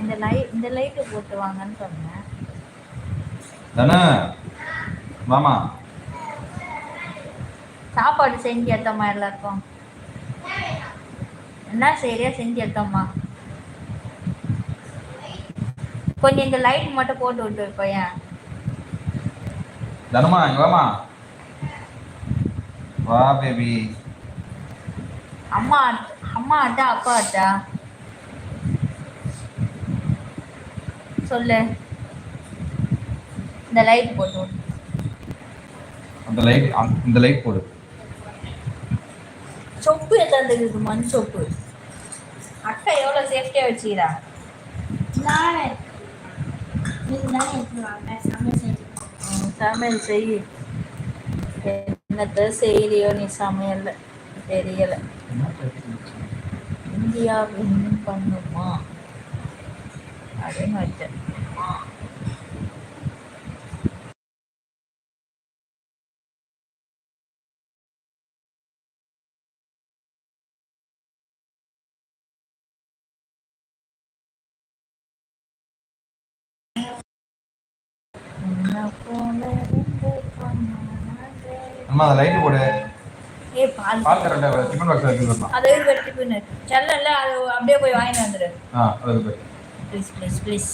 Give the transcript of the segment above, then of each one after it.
இந்த லைட் இந்த லைட்டு போட்டு வாங்கன்னு சொன்னேன். தானே? மாமா. சாப்பாடு செஞ்சு ஏத்தம்மா எல்லாருக்கும்? என்ன சரியா செஞ்சு ஏத்தம்மா கொஞ்சம் இந்த லைட் மட்டும் போட்டு விட்டு பையன் தனமா இங்க வாமா வா பேபி அம்மா அம்மா அட்டா அப்பா அட்டா சொல்லு. இந்த லைட் போட்டு. அந்த லைட் இந்த லைட் போடு. சொப்பு எத்தாந்துருக்கு மண் சொப்பு? அக்கா எவ்வளோ சேஃப்டியாக வச்சுக்கிறா? நானே. சமையல் செஞ்சு ம், சமையல் செய் என்னத்த செய்யலையோ நீ சமையல்ல. தெரியல. இந்தியா வின் பண்ணுமா? அப்படின்னு வச்சேன் பொண்ணாக அம்மா லைட் போடு. ஏ பால் பால் கரெக்டா டிஃபன் பாக்ஸ் எடுத்து வரலாம் அதை வெட்டி பின்னு செல்லல அது அப்படியே போய் வாங்கிட்டு வந்துடு. ஆ அது போய். ப்ளீஸ் ப்ளீஸ் ப்ளீஸ்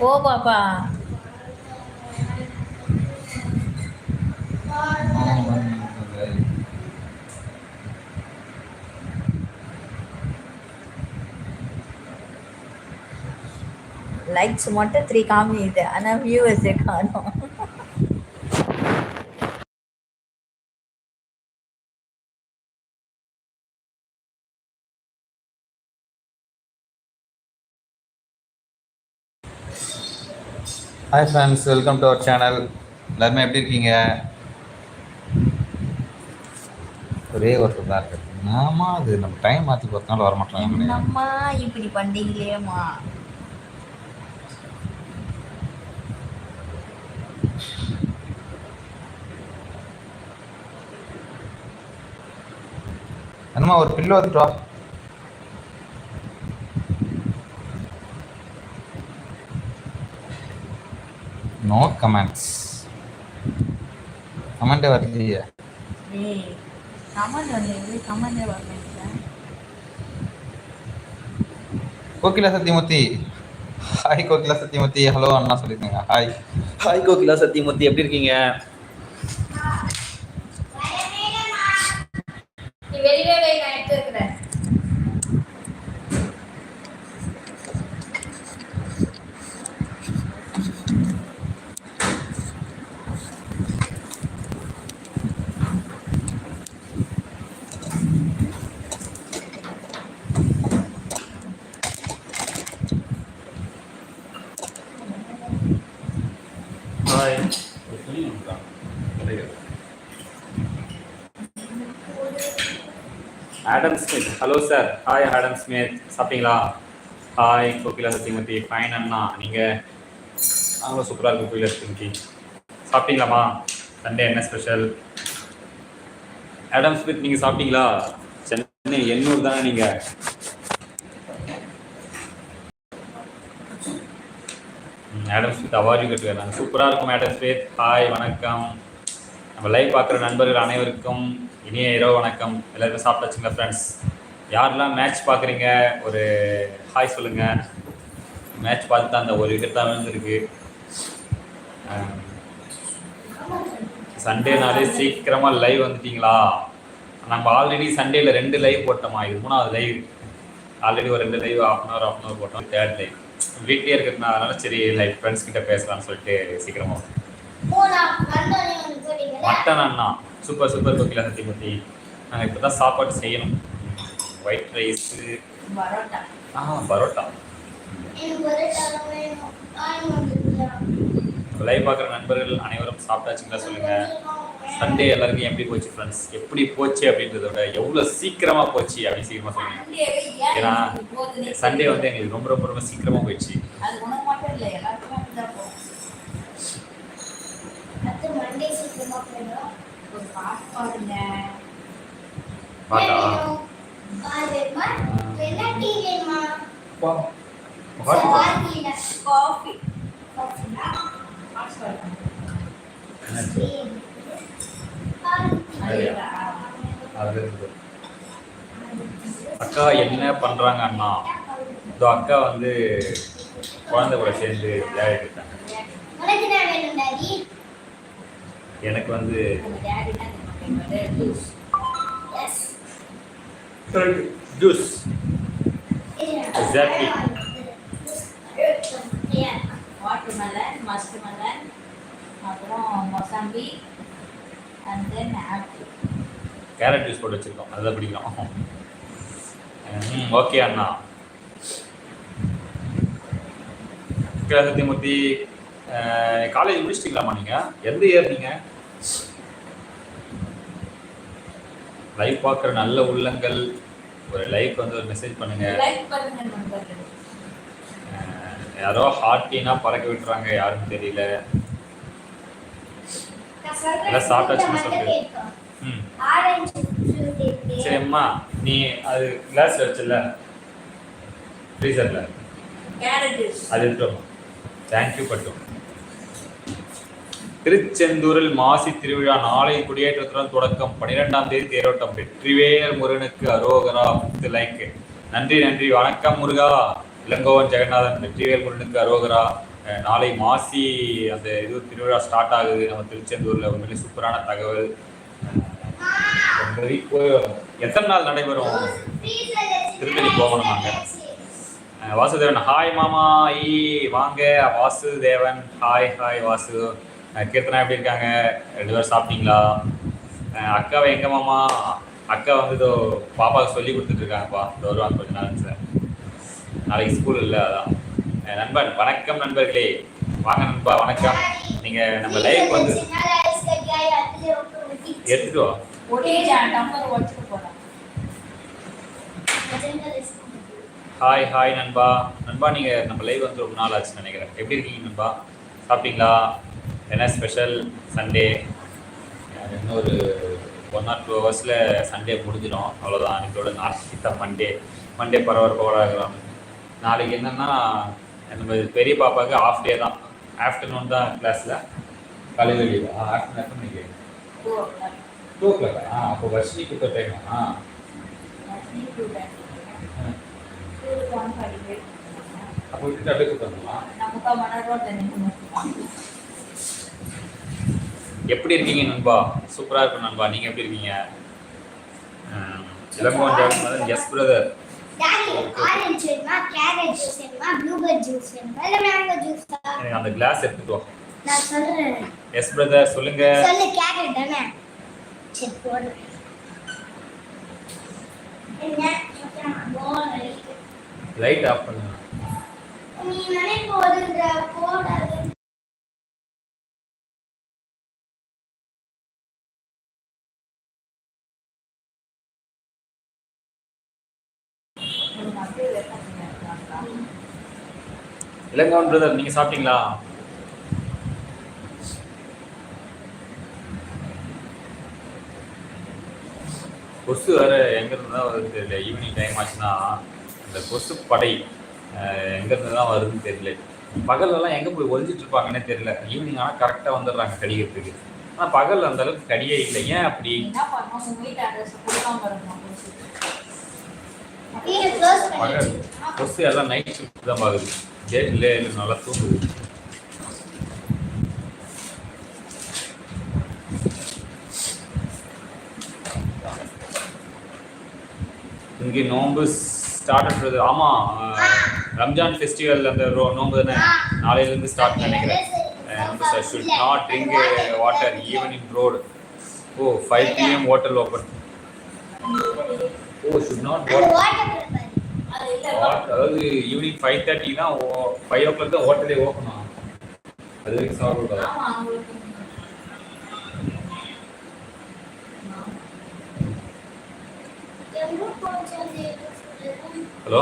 ஓ பாப்பா லைக்ஸ் மட்டும் த்ரீ காமிக்குது ஆனால் வியூவர்ஸே காணும் hi friends welcome to our channel எல்லாருமே எப்படி இருக்கீங்க? ஒரே ஒருத்தர் தான் இருக்கு. ஆமா அது நம்ம டைம் மாற்றி பார்த்தனால வர மாட்டாங்க என்னம்மா இப்படி பண்டிகைலேயேம்மா என்னம்மா ஒரு பில்லு வந்துட்டு வா நோ கமெண்ட்ஸ் கமெண்டே வரலையே. கோகிலா சத்தியமூர்த்தி. ஹாய் கோகிலா சத்தியமூர்த்தி. ஹலோ அண்ணா சொல்லியிருக்கீங்க. Hi hi Kokila Sathyamoorthy. எப்படி இருக்கீங்க நீ வெளியே வை நான் எடுத்து வைக்கிறேன் hi Adam Smith hello sir hi Adam Smith சாப்பிட்டீங்களா? ஹாய் கோகிலா சத்தியமூர்த்தி. ஃபைன் அண்ணா. நீங்கள் நாங்களும் சூப்பராக இருக்கும் கோகிலா சத்தியமூர்த்தி. சாப்பிட்டீங்களாம்மா? சண்டே என்ன ஸ்பெஷல் ஆடம் ஸ்மித் நீங்கள் சாப்பிட்டீங்களா? சென்னை எண்ணூர் தானே நீங்கள் மேடம் ஸ்மித் அவார்டு கேட்டுக்கிறாங்க சூப்பராக இருக்கும் மேடம். ஸ்மித் ஹாய் வணக்கம். நம்ம லைவ் பார்க்குற நண்பர்கள் அனைவருக்கும் இனிய இரவு வணக்கம். எல்லாருக்கும் சாப்பிட்டாச்சுங்களா ஃப்ரெண்ட்ஸ் யாரெல்லாம் மேட்ச் பார்க்குறீங்க? ஒரு ஹாய் சொல்லுங்கள் மேட்ச் பார்த்து தான் அந்த ஒரு விக்கெட் தான் விழுந்திருக்கு. சண்டேனாலே சீக்கிரமாக லைவ் வந்துட்டீங்களா? நம்ம ஆல்ரெடி சண்டேல ரெண்டு லைவ் போட்டோமா? இது மூணாவது லைவ் ஆல்ரெடி ஒரு ரெண்டு live half an hour half an hour போட்டோம். தேர்ட் லைவ் வீட்லயே இருக்கிறதுனால சரி லைக் ஃப்ரெண்ட்ஸ் கிட்ட பேசலாம்னு சொல்லிட்டு சீக்கிரமா வந்தேன். போனா வந்தோடனே வந்து போறீங்களா மட்டன் அண்ணா சூப்பர் சூப்பர் கோகிலா சத்தியமூர்த்தி நாங்கள் இப்போ தான் சாப்பாடு செய்யணும். ஒயிட் ரைஸு ஆ பரோட்டா. லைவ் பார்க்குற நண்பர்கள் அனைவரும் சாப்பிட்டாச்சுங்களா சொல்லுங்க. சண்டே எல்லாருக்கும் எப்படி போச்சு ஃப்ரெண்ட்ஸ் எப்படி போச்சு அப்படின்றத விட எவ்வளோ சீக்கிரமா போச்சு அப்படின்னு சீக்கிரமா சொல்லுங்க. ஏன்னா சண்டே வந்து எங்களுக்கு ரொம்ப ரொம்ப ரொம்ப சீக்கிரமா போயிடுச்சு. அது அக்கா என்ன பண்றாங்க அண்ணா இதோ அக்கா வந்து குழந்தை கூட சேர்ந்து விளையாடிட்டு இருக்காங்க எனக்கு வந்து juice yes juice Exactly. Water melon musk melon அப்புறம் மொசாம்பி கேரட் ஜூஸ் போட்டு வச்சிருக்கோம். பிடிக்கும் ம் ஓகே அண்ணா. ஓகே சத்தியமூர்த்தி காலேஜ் முடிச்சிட்டீங்களாம்மா நீங்கள் எந்த இயர் நீங்கள் லைவ் பார்க்குற நல்ல உள்ளங்கள். ஒரு லைக் வந்து ஒரு மெசேஜ் பண்ணுங்க. யாரோ ஹார்ட்டினா பறக்க விட்டுறாங்க யாருன்னு தெரியல. எல்லாம் சாப்பிட்டாச்சுன்னு சொல்லு. ம். சரி அம்மா நீ அது கிளாஸ் வச்சல ஃப்ரீசரில் அது எடுத்துருவோம் தேங்க்யூ பட்டு. திருச்செந்தூரில் மாசி திருவிழா நாளை குடியேற்றத்துடன் தொடக்கம். பன்னிரெண்டாம் தேதி தேரோட்டம் வெற்றிவேல் முருகனுக்கு அரோகரா லைக் நன்றி நன்றி. வணக்கம் முருகா. இளங்கோவன் ஜெகநாதன் வெற்றிவேல் முருகனுக்கு அரோகரா. நாளை மாசி அந்த இது திருவிழா ஸ்டார்ட் ஆகுது. நம்ம திருச்செந்தூர்ல உண்மையிலே சூப்பரான தகவல். எத்தனை நாள் நடைபெறும்? திருப்பதி போகணும் நாங்க. அஹ் வாசுதேவன் ஹாய் மாமா. ஈ வாங்க. Vasudevan hi hi Vasu. Keerthana எப்படி இருக்காங்க? ரெண்டு பேரும் சாப்பிட்டீங்களா? அக்காவை எங்க மாமா? அக்கா வந்து இதோ பாப்பாவுக்கு சொல்லி கொடுத்துட்டு இருக்காங்கப்பா. இந்த வருவாங்க கொஞ்ச நாள் சார் நாளைக்கு ஸ்கூல் இல்லை அதான். நண்பன் வணக்கம் நண்பர்களே. வாங்க நண்பா வணக்கம். நீங்க நம்ம லைவ் வந்து போறேன் ஹாய் ஹாய் நண்பா. நண்பா நீங்கள் நம்ம லைவ் வந்து ரொம்ப நாள் ஆச்சுன்னு நினைக்கிறேன். எப்படி இருக்கீங்க நண்பா? சாப்பிட்டீங்களா? என்ன ஸ்பெஷல் சண்டே இன்னொரு ஒன் ஆர் டூ ஹவர்ஸில் சண்டே முடிஞ்சிடும். அவ்வளோதான் இன்னைக்கோட நாளைக்கு தான் மண்டே மண்டே பரபரப்போட இருக்கிறோம் நாளைக்கு என்னென்னா நம்ம பெரிய பாப்பாவுக்கு ஆஃப் டே தான். ஆஃப்டர்நூன் தான் கிளாஸில் காலையில் லீவ் ஆ ஆஃப்டர்நூன் எத்தனை மணிக்கு டூ ஓ கிளாக் ஆ அப்போ வர்ஷினி கொடுத்த டைம் ஆ? அப்போ விட்டுட்டு அப்படியே எப்படி இருக்கீங்க நண்பா? சூப்பரா இருக்கும் நண்பா. நீங்க எப்படி இருக்கீங்க? ஜெகநாதன் எஸ் பிரதர் ஆரஞ்சு வேணுமா? கேரட் ஜூஸ் வேணுமா? ப்ளூபெர்ரி ஜூஸ் வேணுமா? இல்ல மேங்கோ ஜூஸா எனக்கு அந்த கிளாஸ் எடுத்துட்டு வா. நான் சொல்றேன். எஸ் பிரதர் சொல்லுங்க. சொல்லு கேரட் தானே? சரி போடுறேன். லைட் ஆஃப் பண்ணுங்க நீ நினைப்பு வருகிற போடாது. இளங்கவன் பிரதர் நீங்க சாப்பிட்டீங்களா? கொசு வேறு எங்கேருந்து தான் வருதுன்னு தெரியல. ஈவினிங் டைம் ஆச்சுன்னா இந்த கொசு படை எங்கேருந்து தான் வருதுன்னு தெரியல. பகல்லலாம் எங்கே போய் ஒழிஞ்சிட்டு இருப்பாங்கன்னே தெரியல. ஈவினிங் ஆனால் கரெக்டாக வந்துடுறாங்க கடிக்கிறதுக்கு. ஆனால் பகலில் அந்த அளவுக்கு கடியே இல்லை. ஏன் அப்படி என்ன பண்ணணும் உங்க வீட்டு அட்ரஸ் கொடுக்காம இருக்கணும் வீடு க்ளோஸ் பகல் கொசு எல்லாம் நைட் ஷிஃப்ட் தான் பாக்குது. டே இல்லை இல்லை நல்லா தூங்குது. இங்கே நோன்பு ஸ்டார்ட் பண்ணுறது ஆமாம் ரம்ஜான் ஃபெஸ்டிவல் அந்த ரோ- நோன்பு தானே? நாளையில இருந்து ஸ்டார்ட் நினைக்கிறேன். Should not drink water even in road oh five PM hotel open oh should not water water paper அது இல்ல What? அதாவது ஈவினிங் ஃபைவ் தேர்ட்டி தான் ஃபைவ் ஓ கிளாக் தான் ஹோட்டலே ஓப்பன் ஆகும். அது வரைக்கும் போச்சு hello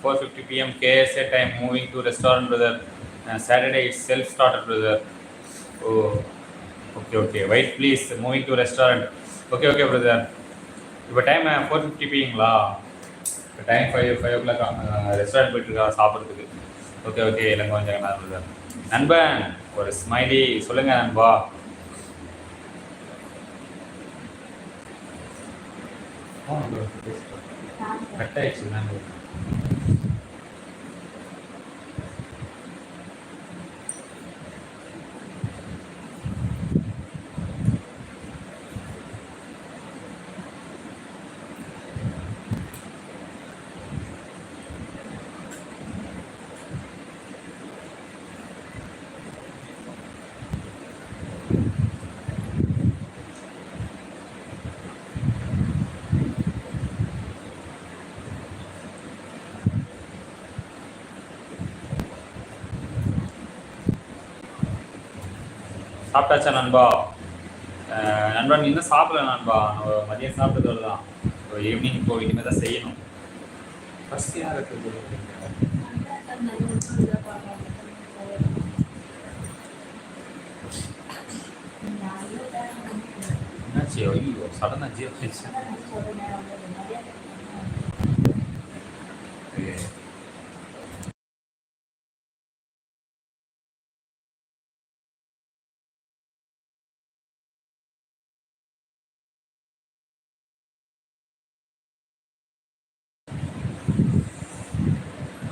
four fifty PM KSA time moving to restaurant brother Saturday it's self starter brother oh okay okay wait please moving to restaurant okay okay brother இப்போ time four fifty பிங்களா இப்போ time five five o'clock restaurant போயிட்டுருக்கா சாப்பிட்றதுக்கு. Okay okay இல்லைங்க கொஞ்சம் brother நண்பன் ஒரு smiley சொல்லுங்கள் நண்பா. கட் ஆயிடுச்சு நண்பர் சாப்பிட்டாச்சா நண்பா? அஹ் நண்பன் இன்னும் சாப்பிடல நண்பா. மதியம் சாப்பிட்டதோடு தான். இப்போ ஈவினிங் இப்போ இனிமேல் தான் செய்யணும். பசியாக இருக்குது என்னாச்சு? ஐயோ சடனாக ஜீரோ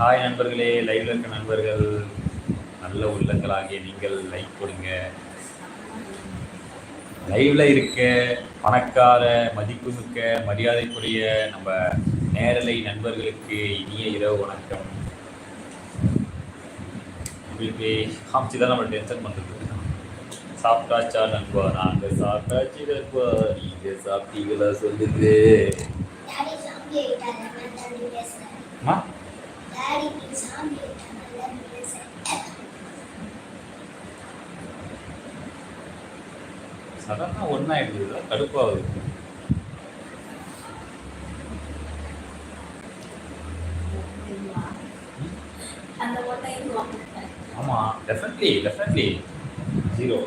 ஹாய் நண்பர்களே லைவ்ல இருக்க நண்பர்கள் நல்ல உள்ளங்களாகிய நீங்கள் லைக் கொடுங்க. லைவ்ல இருக்க பணக்கார மதிப்புமிக்க மரியாதைக்குரிய நம்ம நேரலை நண்பர்களுக்கு இனிய இரவு வணக்கம். உங்களுக்கு காமிச்சு தான் நம்ம டென்ஷன் பண்ணுறது சாப்பிட்டாச்சா நண்பா? நாங்கள் சாப்பிட்டாச்சு நண்பா. நீங்கள் சாப்பிட்டீங்களா ஆயிட்டாரு நான் டாடி நீ சாமி சடனாக ஒன்றாயிடுது கடுப்பாகுது ஆமாம் டெஃபினெட்லி டெஃபினெட்லி ஜீரோ